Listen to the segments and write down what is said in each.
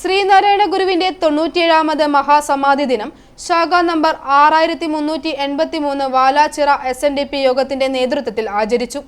ശ്രീനാരായണ ഗുരുവിന്റെ തൊണ്ണൂറ്റിയേഴാമത് മഹാസമാധി ദിനം ശാഖ നമ്പർ ആറായിരത്തി മുന്നൂറ്റി എൺപത്തി മൂന്ന് Valachira S N D P യോഗത്തിന്റെ നേതൃത്വത്തിൽ ആചരിച്ചു.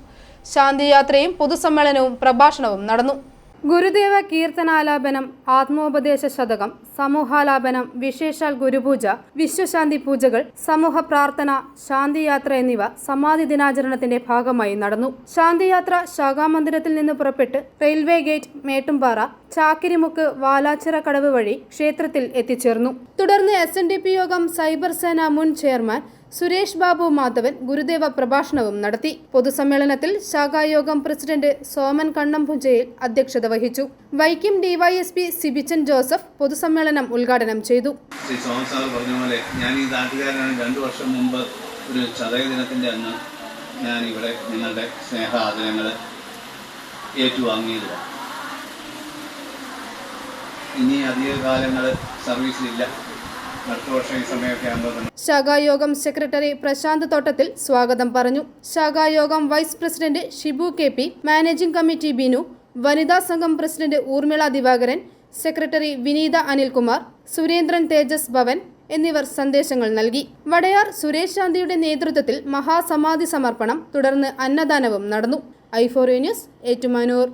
ശാന്തിയാത്രയും പൊതുസമ്മേളനവും പ്രഭാഷണവും നടന്നു. ഗുരുദേവ കീർത്തനാലാപനം ആത്മോപദേശ ശതകം സമൂഹാലാപനം വിശേഷാൽ ഗുരുപൂജ വിശ്വശാന്തി പൂജകൾ സമൂഹ പ്രാർത്ഥന ശാന്തിയാത്ര എന്നിവ സമാധി ദിനാചരണത്തിന്റെ ഭാഗമായി നടന്നു. ശാന്തിയാത്ര ശാഖാമന്ദിരത്തിൽ നിന്ന് പുറപ്പെട്ട് റെയിൽവേ ഗേറ്റ് മേട്ടുംപാറ ചാക്കിരിമുക്ക് വാലാച്ചിറ കടവ് വഴി ക്ഷേത്രത്തിൽ എത്തിച്ചേർന്നു. തുടർന്ന് എസ് യോഗം സൈബർ സേന മുൻ ചെയർമാൻ സുരേഷ് ബാബു മാധവൻ ഗുരുദേവ പ്രഭാഷണവും നടത്തി. പൊതുസമ്മേളനത്തിൽ ശാഖായോഗം പ്രസിഡന്റ് സോമൻ കണ്ണംപുഞ്ചയിൽ അധ്യക്ഷത വഹിച്ചു. വൈക്കം ഡിവൈഎസ്പി സിബിച്ചൻ ജോസഫ് പൊതുസമ്മേളനം ഉദ്ഘാടനം ചെയ്തു. ശ്രീ സോമൻ സാർ പറഞ്ഞ പോലെ ഞാൻ ഈ നാട്ടുകാരനാണ്. രണ്ടു വർഷം മുമ്പ് ഒരു ചതയ ദിനത്തിന്റെ അന്ന് ഞാൻ ഇവിടെ നിങ്ങളുടെ സ്നേഹ ആദരങ്ങൾ ഇനി അധിക കാലങ്ങൾ സർവീസിലില്ല. ശാഖായോഗം സെക്രട്ടറി പ്രശാന്ത് തോട്ടത്തിൽ സ്വാഗതം പറഞ്ഞു. ശാഖായോഗം vice president Shibu K P managing committee Binu വനിതാ സംഘം പ്രസിഡന്റ് ഊർമിള ദിവാകരൻ സെക്രട്ടറി വിനീത അനിൽകുമാർ സുരേന്ദ്രൻ തേജസ് ഭവൻ എന്നിവർ സന്ദേശങ്ങൾ നൽകി. വടയാർ സുരേഷ് ശാന്തിയുടെ നേതൃത്വത്തിൽ മഹാസമാധി സമർപ്പണം തുടർന്ന് അന്നദാനവും നടന്നു. Euphoria news Ettumanoor.